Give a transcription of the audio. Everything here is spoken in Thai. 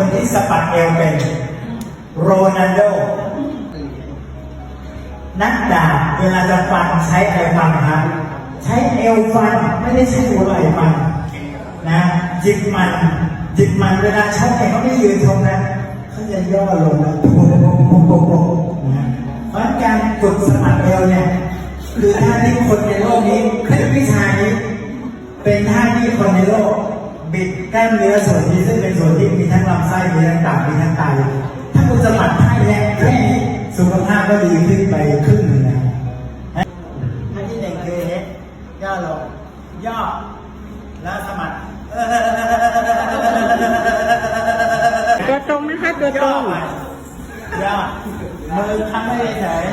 คนที่สะบัดเอวเป็นโรนัลโด นักดาบเวลาจะฟันใช้อะไรฟันครับใช้เอวฟันไม่ได้ใช้หัวไหล่ฟันนะจิกมันจิกมันเวลาชกเนี่ยเขาไม่ยืนชกนะเขาจะย่อลงนะโป๊ะโป๊ะโป๊ะโป๊ะนะเพราะฉะนั้นการฝึกสมัครเอวเนี่ยคือท่าที่คนในโลกนี้คือวิชานี้เป็นท่าที่คนในโลกบิดกล้ามเนื้อส่วนนี้ซึ่งเป็นส่วนที่มีทั้งลำ มีทั้งตับมีทั้งไตถ้าคุณสมัครท่าแรกแค่นี้สุขภาพก็ดีขึ้นไปครึ่งหนึ่งนะท่าที่หนึ่งคือเนี้ยย่อลงย่อแล้วสมัครตัวตรงนะคะตัวตย่รองมาย่อมือค้ำไว้เฉย